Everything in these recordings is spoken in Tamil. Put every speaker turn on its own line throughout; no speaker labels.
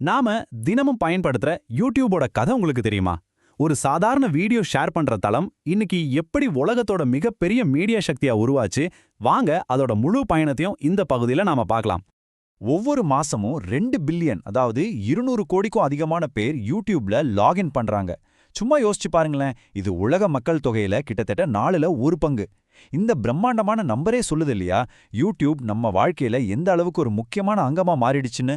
நாம தினமும் பயன்படுத்துற யூடியூபோட கதை உங்களுக்கு தெரியுமா? ஒரு சாதாரண வீடியோ ஷேர் பண்ற தளம் இன்னைக்கு எப்படி உலகத்தோட மிகப்பெரிய மீடியா சக்தியா உருவாச்சு? வாங்க அதோட முழு பயணத்தையும் இந்த பகுதியில நாம பார்க்கலாம்.
ஒவ்வொரு மாசமும் ரெண்டு பில்லியன் அதாவது இருநூறு கோடிக்கும் அதிகமான பேர் யூடியூப்ல லாகின் பண்றாங்க. சும்மா யோசிச்சு பாருங்களேன் இது உலக மக்கள் தொகையில கிட்டத்தட்ட நாலுல ஒரு பங்கு. இந்த பிரம்மாண்டமான நம்பரே சொல்லுது இல்லையா? யூடியூப் நம்ம வாழ்க்கையில எந்த அளவுக்கு ஒரு முக்கியமான அங்கமா மாறிடுச்சுன்னு?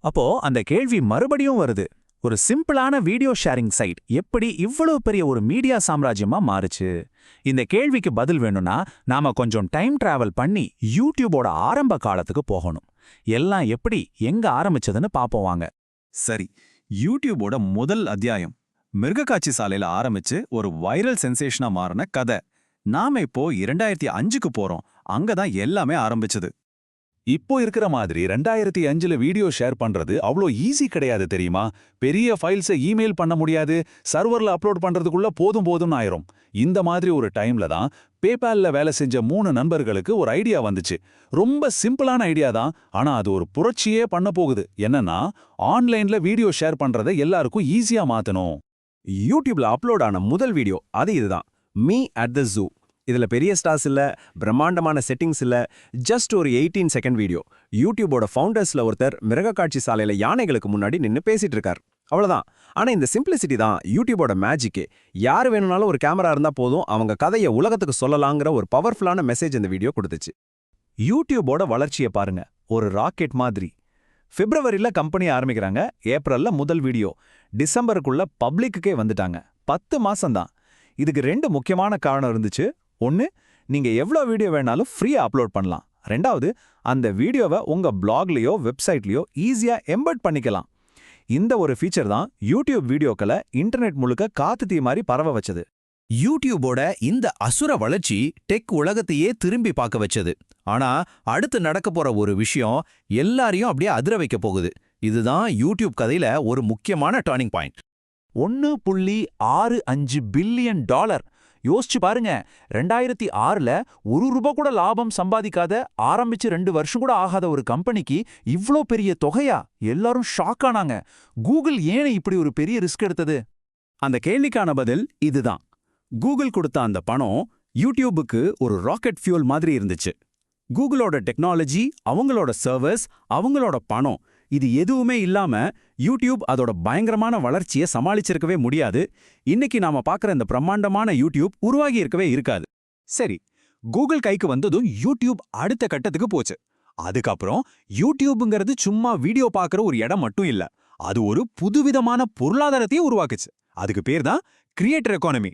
அப்போ அந்த கேள்வி மறுபடியும் வருது. ஒரு சிம்பிளான வீடியோ ஷேரிங் சைட் எப்படி இவ்வளவு பெரிய ஒரு மீடியா சாம்ராஜ்யமா மாறுச்சு? இந்த கேள்விக்கு பதில் வேணும்னா நாம கொஞ்சம் டைம் டிராவல் பண்ணி யூடியூபோட ஆரம்ப காலத்துக்கு போகணும். எல்லாம் எப்படி எங்க ஆரம்பிச்சதுன்னு பாப்போம் வாங்க.
சரி யூடியூபோட முதல் அத்தியாயம். மிருகக்காட்சி சாலையில ஆரம்பிச்சு ஒரு வைரல் சென்சேஷனா மாறின கதை. நாம இப்போ இரண்டாயிரத்தி அஞ்சுக்கு போறோம். அங்கதான் எல்லாமே ஆரம்பிச்சது.
இப்போ இருக்கிற மாதிரி ரெண்டாயிரத்தி அஞ்சுல வீடியோ ஷேர் பண்றது அவ்வளோ ஈஸி கிடையாது தெரியுமா? பெரிய ஃபைல்ஸை இமெயில் பண்ண முடியாது சர்வர்ல அப்லோட் பண்றதுக்குள்ள போதும் போதும்னு ஆயிரும். இந்த மாதிரி ஒரு டைம்ல தான் பேபால்ல வேலை செஞ்ச மூணு நண்பர்களுக்கு ஒரு ஐடியா வந்துச்சு. ரொம்ப சிம்பிளான ஐடியா தான் ஆனா அது ஒரு புரட்சியே பண்ண போகுது. என்னன்னா ஆன்லைன்ல வீடியோ ஷேர் பண்றதை எல்லாருக்கும் ஈஸியா மாத்தணும்.
யூடியூப்ல அப்லோட் ஆன முதல் வீடியோ அது இதுதான். Me at the zoo. இதுல பெரிய ஸ்டார்ஸ் இல்ல பிரம்மாண்டமான செட்டிங்ஸ் இல்லை ஜஸ்ட் ஒரு எயிட்டீன் செகண்ட் வீடியோ யூடியூபோட ஃபவுண்டர்ஸ்ல ஒருத்தர் மிருகக்காட்சி சாலையில யானைகளுக்கு முன்னாடி நின்னு பேசிட்டு இருக்கார். அவ்வளோதான் ஆனா இந்த சிம்பிளிசிட்டி தான் யூடியூபோட மேஜிக்கே யார் வேணும்னாலும் ஒரு கேமரா இருந்தா போதும் அவங்க கதையை உலகத்துக்கு சொல்லலாங்கிற ஒரு பவர்ஃபுல்லான மெசேஜ் இந்த வீடியோ கொடுத்துச்சு.
யூடியூபோட வளர்ச்சியை பாருங்க. ஒரு ராக்கெட் மாதிரி. பிப்ரவரியில் கம்பெனி ஆரம்பிக்கிறாங்க. ஏப்ரல்ல முதல் வீடியோ டிசம்பருக்குள்ள பப்ளிக்குக்கே வந்துட்டாங்க. பத்து மாசம்தான். இதுக்கு ரெண்டு முக்கியமான காரணம் இருந்துச்சு. ஒன்னு நீங்க எவ்வளோ வீடியோ வேணாலும் ஃப்ரீயா அப்லோட் பண்ணலாம். ரெண்டாவது அந்த வீடியோவை உங்க பிளாக்லயோ வெப்சைட்லயோ ஈஸியா எம்பெட் பண்ணிக்கலாம். இந்த ஒரு ஃபீச்சர் தான் யூடியூப் வீடியோக்களை இன்டர்நெட் முழுக்க காத்து தீ மாதிரி பரவ வச்சது.
யூடியூபோட இந்த அசுர வளர்ச்சி டெக் உலகத்தையே திரும்பி பார்க்க வச்சது. ஆனா அடுத்து நடக்க போற ஒரு விஷயம் எல்லாரையும் அப்படியே அதிர வைக்க போகுது. இதுதான் யூடியூப் கதையில ஒரு முக்கியமான டர்னிங் பாயிண்ட்
ஒன்னு புள்ளி ஆறு அஞ்சு பில்லியன் டாலர் யோசிச்சு பாருங்க. ரெண்டாயிரத்தி ஆறுல ஒரு ரூபா கூட லாபம் சம்பாதிக்காத ஆரம்பிச்சு ரெண்டு வருஷம் கூட ஆகாத ஒரு கம்பெனிக்கு இவ்ளோ பெரிய தொகையா? எல்லாரும் ஷாக் ஆனாங்க. கூகுள் ஏன் இப்படி ஒரு பெரிய ரிஸ்க் எடுத்தது?
அந்த கேள்விக்கான பதில் இதுதான். கூகுள் கொடுத்த அந்த பணம் யூடியூபுக்கு ஒரு ராக்கெட் ஃபியூல் மாதிரி இருந்துச்சு. கூகுளோட டெக்னாலஜி அவங்களோட சர்வர்ஸ் அவங்களோட பணம் இது எதுவுமே இல்லாம யூடியூப் அதோட பயங்கரமான வளர்ச்சியை சமாளிச்சிருக்கவே முடியாது. இன்னைக்கு நாம பார்க்குற இந்த பிரம்மாண்டமான யூடியூப் உருவாகி இருக்கவே இருக்காது.
சரி கூகுள் கைக்கு வந்ததும் யூடியூப் அடுத்த கட்டத்துக்கு போச்சு. அதுக்கப்புறம் யூடியூப்ங்கிறது சும்மா வீடியோ பார்க்குற ஒரு இடம் மட்டும் இல்ல. அது ஒரு புதுவிதமான பொருளாதாரத்தையே உருவாக்குச்சு. அதுக்கு பேர் தான் கிரியேட்டர் எக்கானமி.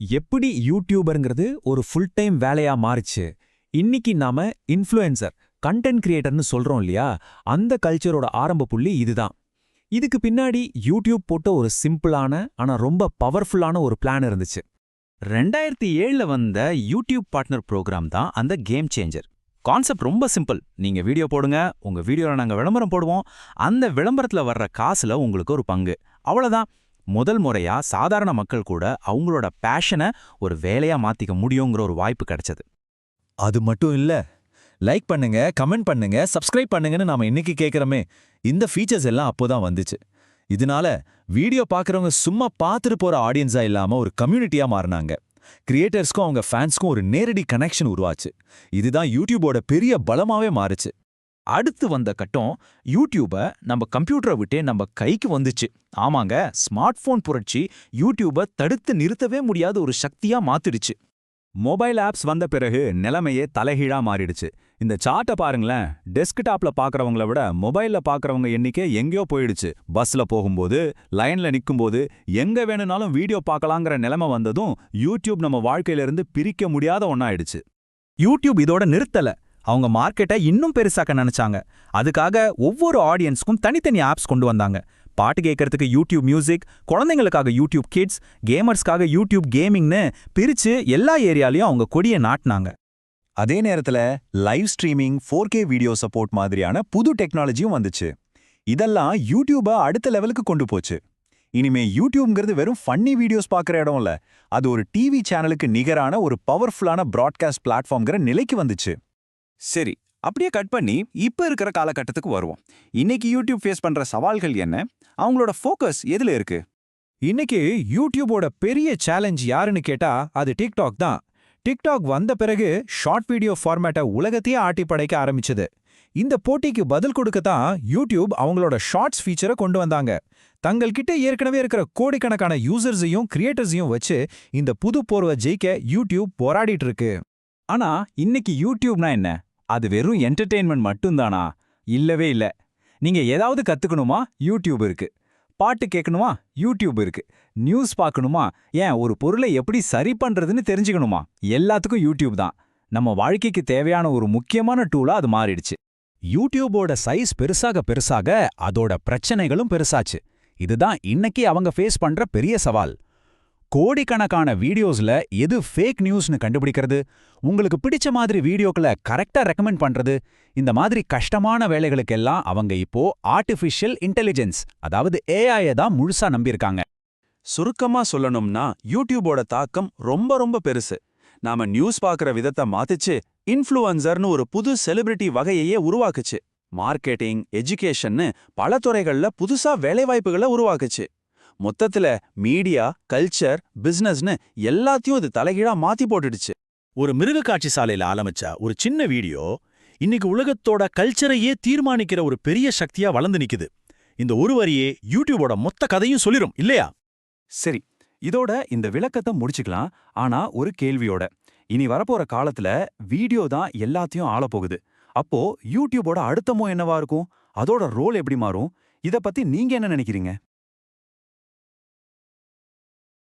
எப்படி யூடியூபருங்கிறது ஒரு ஃபுல் டைம் வேலையா மாறுச்சு. இன்னைக்கு நாம இன்ஃப்ளூயன்சர் கண்டென்ட் கிரியேட்டர்னு சொல்றோம் இல்லையா? அந்த கல்ச்சரோட ஆரம்ப புள்ளி இதுதான். இதுக்கு பின்னாடி யூடியூப் போட்ட ஒரு சிம்பிளான ஆனா ரொம்ப பவர்ஃபுல்லான ஒரு பிளான் இருந்துச்சு.
ரெண்டாயிரத்தி ஏழுல வந்த யூடியூப் பார்ட்னர் ப்ரோக்ராம் தான் அந்த கேம் சேஞ்சர் கான்செப்ட் ரொம்ப சிம்பிள் நீங்க வீடியோ போடுங்க உங்க வீடியோல நாங்க விளம்பரம் போடுவோம். அந்த விளம்பரத்துல வர்ற காசுல உங்களுக்கு ஒரு பங்கு. அவ்வளோதான் முதல் முறையா சாதாரண மக்கள் கூட அவங்களோட பேஷனை ஒரு வேலையா மாத்திக்க முடியுங்கிற ஒரு வாய்ப்பு கிடைச்சது.
அது மட்டும் இல்ல லைக் பண்ணுங்க கமெண்ட் பண்ணுங்க சப்ஸ்கிரைப் பண்ணுங்கன்னு நாம இன்னைக்கு கேக்குறோமே. இந்த ஃபீச்சர்ஸ் எல்லாம் அப்போதான் வந்துச்சு. இதனால வீடியோ பார்க்குறவங்க சும்மா பார்த்துட்டு போற ஆடியன்ஸா இல்லாம ஒரு கம்யூனிட்டியா மாறினாங்க. கிரியேட்டர்ஸ்க்கும் அவங்க ஃபேன்ஸ்க்கும் ஒரு நேரடி கனெக்ஷன் உருவாச்சு. இதுதான் யூடியூபோட பெரிய பலமாவே மாறுச்சு.
அடுத்து வந்த கட்டம் யூடியூப நம்ம கம்ப்யூட்டரை விட்டே நம்ம கைக்கு வந்துச்சு. ஆமாங்க ஸ்மார்ட் போன் புரட்சி யூடியூப தடுத்து நிறுத்தவே முடியாத ஒரு சக்தியா மாத்திடுச்சு.
மொபைல் ஆப்ஸ் வந்த பிறகு நிலைமையே தலைகீழா மாறிடுச்சு. இந்த சார்ட்டை பாருங்களேன். டெஸ்க்டாப்ல பார்க்குறவங்கள விட மொபைல்ல பார்க்குறவங்க எண்ணிக்கை எங்கேயோ போயிடுச்சு. பஸ்ல போகும்போது லைன்ல நிக்கும்போது எங்க வேணும்னாலும் வீடியோ பார்க்கலாங்கிற நிலைமை வந்ததும் யூடியூப் நம்ம வாழ்க்கையில இருந்து பிரிக்க முடியாத ஒன்றாயிடுச்சு
யூடியூப் இதோட நிறுத்தல. அவங்க மார்க்கெட்டை இன்னும் பெருசாக்க நினச்சாங்க. அதுக்காக ஒவ்வொரு ஆடியன்ஸ்க்கும் தனித்தனி ஆப்ஸ் கொண்டு வந்தாங்க. பாட்டு கேட்கறதுக்கு யூடியூப் மியூசிக் குழந்தைங்களுக்காக யூடியூப் கிட்ஸ் கேமர்ஸ்க்காக யூடியூப் கேமிங்னு பிரிச்சு எல்லா ஏரியாலையும் அவங்க கொடியை நாட்டினாங்க.
அதே நேரத்துல live streaming four K video support மாதிரியான புது டெக்னாலஜியும் வந்துச்சு. இதெல்லாம் யூடியூப அடுத்த லெவலுக்கு கொண்டு போச்சு. இனிமே யூடியூப்ங்கிறது வெறும் ஃபன்னி வீடியோஸ் பார்க்குற இடம் இல்லை அது ஒரு டிவி சேனலுக்கு நிகரான ஒரு பவர்ஃபுல்லான ப்ராட்காஸ்ட் பிளாட்ஃபார்ம்ங்கிற நிலைக்கு வந்துச்சு.
சரி
அப்படியே கட் பண்ணி இப்ப இருக்கிற காலகட்டத்துக்கு வருவோம். இன்னைக்கு யூடியூப் ஃபேஸ் பண்ற சவால்கள் என்ன? அவங்களோட ஃபோக்கஸ் எதுல இருக்கு?
இன்னைக்கு யூடியூபோட பெரிய சேலஞ்ச் யாருன்னு கேட்டா அது டிக்டாக் தான். டிக்டாக் வந்த பிறகு ஷார்ட் வீடியோ ஃபார்மேட்டை உலகத்தையே ஆட்டி படைக்க ஆரம்பிச்சது. இந்த போட்டிக்கு பதில் கொடுக்க தான் யூடியூப் அவங்களோட ஷார்ட்ஸ் ஃபீச்சரை கொண்டு வந்தாங்க. தங்கள்கிட்ட ஏற்கனவே இருக்கிற கோடிக்கணக்கான யூசர்ஸையும் கிரியேட்டர்ஸையும் வச்சு இந்த புது போர்வை ஜெயிக்க யூடியூப் போராடிட்டு இருக்கு.
ஆனா இன்னைக்கு யூடியூப்னா என்ன? அது வெறும் என்டர்டெயின்மெண்ட் மட்டும்தானா? இல்லவே இல்ல. நீங்க ஏதாவது கத்துக்கணுமா? யூடியூப் இருக்கு. பாட்டு கேட்கணுமா? யூடியூப் இருக்கு. நியூஸ் பார்க்கணுமா? ஏன் ஒரு பொருளை எப்படி சரி பண்றதுன்னு தெரிஞ்சுக்கணுமா? எல்லாத்துக்கும் யூடியூப் தான். நம்ம வாழ்க்கைக்கு தேவையான ஒரு முக்கியமான டூலா அது மாறிடுச்சு.
யூடியூபோட சைஸ் பெருசாக பெருசாக அதோட பிரச்சனைகளும் பெருசாச்சு. இதுதான் இன்னைக்கு அவங்க ஃபேஸ் பண்ற பெரிய சவால். கோடிக்கணக்கான வீடியோஸ்ல எது ஃபேக் நியூஸ்னு கண்டுபிடிக்கிறது? உங்களுக்கு பிடிச்ச மாதிரி வீடியோக்களை கரெக்டா ரெக்கமெண்ட் பண்றது இந்த மாதிரி கஷ்டமான வேலைகளுக்கெல்லாம் அவங்க இப்போ ஆர்டிஃபிஷியல் இன்டெலிஜென்ஸ் அதாவது ஏஐயை தான் முழுசா நம்பியிருக்காங்க.
சுருக்கமா சொல்லணும்னா யூடியூபோட தாக்கம் ரொம்ப ரொம்ப பெருசு. நாம நியூஸ் பார்க்குற விதத்தை மாத்திச்சு இன்ஃப்ளூயன்சர்னு ஒரு புது செலிபிரிட்டி வகையையே உருவாக்குச்சு. மார்க்கெட்டிங் எஜுகேஷன்னு பல துறைகள்ல புதுசா வேலைவாய்ப்புகளை உருவாக்குச்சு. மொத்தத்துல மீடியா கல்ச்சர் பிசினஸ்னு எல்லாத்தையும் இது தலைகீழா மாத்தி போட்டுடுச்சு.
ஒரு மிருக காட்சி சாலையில ஆரம்பிச்ச ஒரு சின்ன வீடியோ இன்னைக்கு உலகத்தோட கல்ச்சரையே தீர்மானிக்கிற ஒரு பெரிய சக்தியா வளர்ந்து நிக்குது. இந்த ஒரு வரியே யூடியூபோட மொத்த கதையும் சொல்லிரும் இல்லையா?
சரி இதோட இந்த விளக்கத்தை முடிச்சுக்கலாம். ஆனா ஒரு கேள்வியோட. இனி வரப்போற காலத்துல வீடியோ தான் எல்லாத்தையும் ஆளப் போகுது. அப்போ யூடியூபோட அடுத்த மூவ் என்னவா இருக்கும்? அதோட ரோல் எப்படி மாறும்? இத பத்தி நீங்க என்ன நினைக்கிறீங்க?